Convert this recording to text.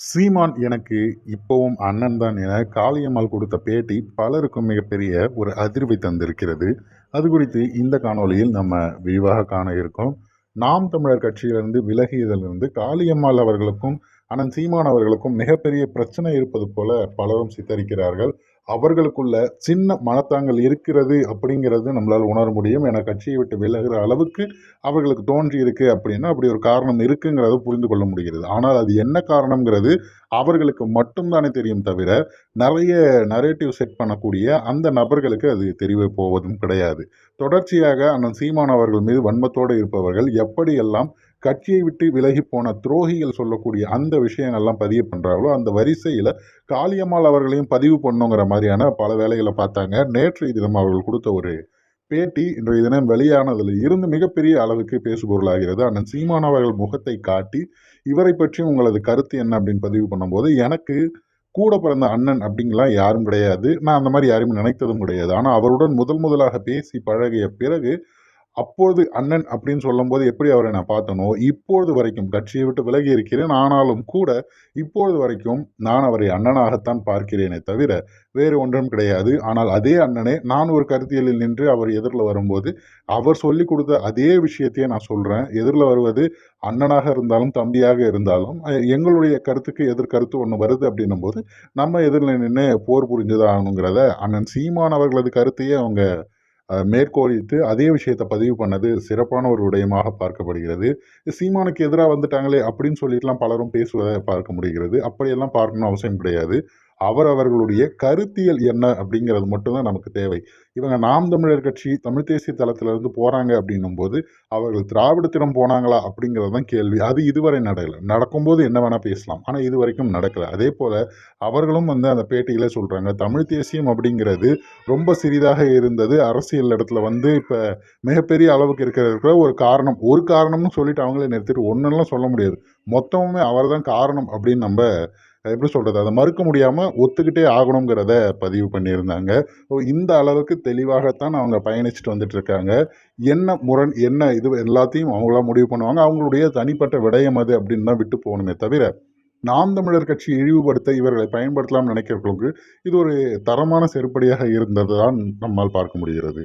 சீமான் எனக்கு இப்போவும் அண்ணன் தான் என காளியம்மாள் கொடுத்த பேட்டி பலருக்கும் மிகப்பெரிய ஒரு அதிர்வை தந்திருக்கிறது. அது குறித்து இந்த காணொளியில் நம்ம விரிவாக காண இருக்கோம். நாம் தமிழர் கட்சியிலிருந்து விலகியதிலிருந்து காளியம்மாள் அவர்களுக்கும் அண்ணன் சீமான் அவர்களுக்கும் மிகப்பெரிய பிரச்சனை இருப்பது போல பலரும் சித்தரிக்கிறார்கள். அவர்களுக்குள்ள சின்ன மனத்தாங்கல் இருக்கிறது அப்படிங்கிறது நம்மளால் உணர முடியும். என கட்சியை விட்டு விலகிற அளவுக்கு அவர்களுக்கு தோன்றி இருக்கு அப்படின்னா அப்படி ஒரு காரணம் இருக்குங்கிறத புரிந்து கொள்ள முடிகிறது. ஆனால் அது என்ன காரணம்ங்கிறது அவர்களுக்கு மட்டும்தானே தெரியும் தவிர நிறைய நரேட்டிவ் செட் பண்ணக்கூடிய அந்த நபர்களுக்கு அது தெரிய போவதும் கிடையாது. தொடர்ச்சியாக அண்ணன் சீமான் அவர்கள் மீது வன்மத்தோடு இருப்பவர்கள் எப்படியெல்லாம் கட்சியை விட்டு விலகி போன துரோகிகள் சொல்லக்கூடிய அந்த விஷயங்கள்லாம் பதிவு பண்ணுறாங்களோ அந்த வரிசையில் காளியம்மாள் அவர்களையும் பதிவு பண்ணுங்கிற மாதிரியான பல வேலைகளை பார்த்தாங்க. நேற்று தினம் அவர்கள் கொடுத்த ஒரு பேட்டி இன்றைய தினம் வெளியானதில் இருந்து மிகப்பெரிய அளவுக்கு பேசுபொருளாகிறது. அண்ணன் சீமான் அவர்கள் முகத்தை காட்டி இவரை பற்றி உங்களது கருத்து என்ன? அப்படின்னு பதிவு பண்ணும்போது எனக்கு கூட பிறந்த அண்ணன் அப்படிங்கலாம் யாரும் கிடையாது. நான் அந்த மாதிரி யாரும் நினைத்ததும் கிடையாது. ஆனால் அவருடன் முதல் முதலாக பேசி பழகிய பிறகு அப்போது அண்ணன் அப்படின்னு சொல்லும்போது எப்படி அவரை நான் பார்த்தனோ இப்பொழுது வரைக்கும் கட்சியை விட்டு விலகி இருக்கிறேன். ஆனாலும் கூட இப்பொழுது வரைக்கும் நான் அவரை அண்ணனாகத்தான் பார்க்கிறேனே தவிர வேறு ஒன்றும் கிடையாது. ஆனால் அதே அண்ணனே நான் ஒரு கருத்தியலில் நின்று அவர் எதிரில் வரும்போது அவர் சொல்லி கொடுத்த அதே விஷயத்தையே நான் சொல்கிறேன் எதிரில் வருவது அண்ணனாக இருந்தாலும் தம்பியாக இருந்தாலும் எங்களுடைய கருத்துக்கு எதிர்கருத்து ஒன்று வருது அப்படின்னும் போது நம்ம எதிரில் நின்று போர் புரிஞ்சுதான் அண்ணன் சீமான் அவர்களது கருத்தையே அவங்க மேற்கோளித்து அதே விஷயத்தை பதிவு பண்ணது சிறப்பான ஒரு விடயமாக பார்க்கப்படுகிறது. சீமானுக்கு எதிராக வந்துட்டாங்களே அப்படின்னு சொல்லிட்டுலாம் பலரும் பேசுவதை பார்க்க முடிகிறது. அப்படியெல்லாம் பார்க்கணும் அவசியம் கிடையாது. அவர் அவர்களுடைய கருத்தியல் என்ன அப்படிங்கிறது மட்டும்தான் நமக்கு தேவை. இவங்க நாம் தமிழர் கட்சி தமிழ் தேசிய தளத்திலிருந்து போகிறாங்க அப்படின்னும் போது அவர்கள் திராவிடத்திடம் போனாங்களா அப்படிங்கிறது தான் கேள்வி. அது இதுவரை நடக்கலை. நடக்கும்போது என்ன வேணால் பேசலாம். ஆனால் இது வரைக்கும் நடக்கலை. அதே போல் அவர்களும் வந்து அந்த பேட்டியில் சொல்கிறாங்க தமிழ் தேசியம் அப்படிங்கிறது ரொம்ப சிறிதாக இருந்தது. அரசியல் இடத்துல வந்து இப்போ மிகப்பெரிய அளவுக்கு இருக்கிறதுக்கு ஒரு காரணம். ஒரு காரணம்னு சொல்லிட்டு அவங்களே நிறுத்திட்டு ஒன்றுலாம் சொல்ல முடியாது. மொத்தமுமே அவர் தான் காரணம் அப்படின்னு நம்ம எப்படி சொல்கிறது அதை மறுக்க முடியாமல் ஒத்துக்கிட்டே ஆகணுங்கிறத பதிவு பண்ணியிருந்தாங்க. ஸோ இந்த அளவுக்கு தெளிவாகத்தான் அவங்க பயணிச்சுட்டு வந்துட்டுருக்காங்க. என்ன முரண் என்ன இது எல்லாத்தையும் அவங்களாம் முடிவு பண்ணுவாங்க. அவங்களுடைய தனிப்பட்ட விடயம் அது அப்படின்னு தான் விட்டு போகணுமே தவிர நாம் தமிழர் கட்சி இழிவுபடுத்த இவர்களை பயன்படுத்தலாம்னு நினைக்கிறவங்களுக்கு இது ஒரு தரமான செருப்படியாக இருந்தது தான் நம்மால் பார்க்க முடிகிறது.